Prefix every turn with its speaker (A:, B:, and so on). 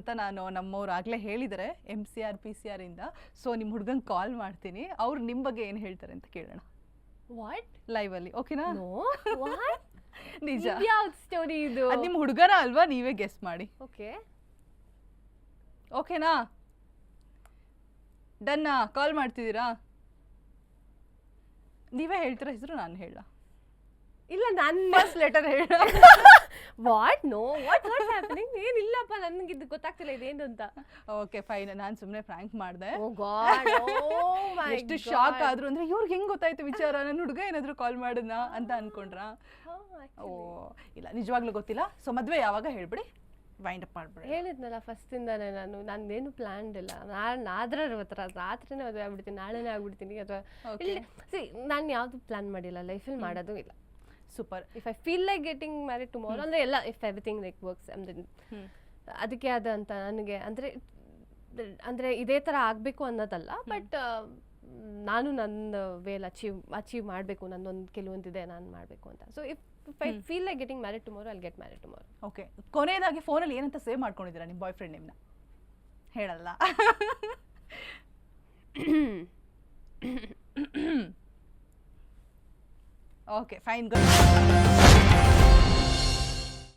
A: ಅಂತ ನಾನು ನಮ್ಮವ್ರು ಆಗಲೇ ಹೇಳಿದರೆ M C R P C R ಇಂದ. ಸೊ ನಿಮ್ಮ ಹುಡುಗಂಗೆ ಕಾಲ್ ಮಾಡ್ತೀನಿ. ಅವ್ರು ನಿಮ್ಮ ಬಗ್ಗೆ ಏನು ಹೇಳ್ತಾರೆ ಅಂತ ಕೇಳೋಣ.
B: ವಾಟ್
A: ಲೈವಲ್ಲಿ ಓಕೆನಾ ನಿಜ.
B: ಯಾವ್ದು ಸ್ಟೋರಿ ಇದು?
A: ಅದು ನಿಮ್ಮ ಹುಡುಗನ ಅಲ್ವಾ? ನೀವೇ ಗೆಸ್ ಮಾಡಿ.
B: ಓಕೆ
A: ಓಕೆನಾ ಡನ್ನಾ ಕಾಲ್ ಮಾಡ್ತಿದ್ದೀರಾ? ನೀವೇ ಹೇಳ್ತೀರಾ ಹೆಸರು ನಾನು ಹೇಳ.
B: ಇಲ್ಲ ನನ್ನ
A: ಫಸ್ಟ್ ಲೆಟರ್ ಹೇಳ.
B: What no what what happening ಏನಿಲ್ಲಪ್ಪ ನನಗೆ ಇದು ಗೊತ್ತಾಗ್ತಿಲ್ಲ ಇದೇನು ಅಂತ.
A: ಓಕೆ ಫೈನ್ ನಾನು ಸುಮ್ಮನೆ ಫ್ರ್ಯಾಂಕ್ ಮಾಡಿದೆ.
B: ಓ ಗಾಡ್ ಓ ಮೈ
A: ಎಷ್ಟು ಶಾಕ್ ಆದ್ರು ಅಂದ್ರೆ ಇವ್ರಿಗೆ ಹೆಂಗ್ ಗೊತ್ತಾಯ್ತು ವಿಚಾರ? ನನ್ನ ಹುಡುಗ ಏನಾದ್ರು ಕಾಲ್ ಮಾಡಿದ್ನ ಅಂತ ಅನ್ಕೊಂಡ್ರಾ? ಓ ಇಲ್ಲ ನಿಜವಾಗ್ಲೂ ಗೊತ್ತಿಲ್ಲ. ಸೊ ಮದ್ವೆ ಯಾವಾಗ ಹೇಳ್ಬಿಡಿ? ವೈಂಡ್ ಅಪ್ ಮಾಡ್ಬಿಡಿ
B: ಹೇಳಿದ್ನಲ್ಲ ಫಸ್ಟಿಂದಾನೆ ನಾನು. ನಂದೇನು ಪ್ಲಾನ್ ಇಲ್ಲ. ನಾನು ಆದ್ರೆ ಹತ್ರ ರಾತ್ರಿನೇ ಮದುವೆ ಆಗ್ಬಿಡ್ತೀನಿ ನಾಳೆನೇ ಆಗ್ಬಿಡ್ತೀನಿ. ಅಥವಾ. ಇಲ್ಲ ಸಿ ನಾನು ಯಾವುದು ಪ್ಲಾನ್ ಮಾಡಿಲ್ಲ. ಲೈಫಲ್ಲಿ ಮಾಡೋದು ಇಲ್ಲ.
A: Super
B: if I feel like getting married tomorrow ಅಂದರೆ ಎಲ್ಲ ಇಫ್ ಎವ್ರಿಥಿಂಗ್ ಲೈಕ್ ವರ್ಕ್ಸ್ ಅಂದ್ರೆ ಅದಕ್ಕೆ ಆದಂತ ನನಗೆ ಅಂದರೆ ಅಂದರೆ ಇದೇ ಥರ ಆಗಬೇಕು ಅನ್ನೋದಲ್ಲ ಬಟ್ ನಾನು ನನ್ನ ವೇಲ್ ಅಚೀವ್ ಅಚೀವ್ ಮಾಡಬೇಕು ನನ್ನೊಂದು ಕೆಲವೊಂದಿದೆ ನಾನು ಮಾಡಬೇಕು ಅಂತ. So if if I feel like getting married tomorrow ಅಲ್ಲಿ ಗೆಟ್ ಮ್ಯಾರಿಡ್ ಟುಮಾರೋ
A: ಓಕೆ ಕೊನೆಯದಾಗಿ ಫೋನಲ್ಲಿ ಏನಂತ ಸೇವ್ ಮಾಡ್ಕೊಂಡಿದ್ದೀರಾ ನಿಮ್ಮ ಬಾಯ್ ಫ್ರೆಂಡ್ ನಿಮ್ಮನ್ನ ಹೇಳಲ್ಲ. Okay, fine. Good.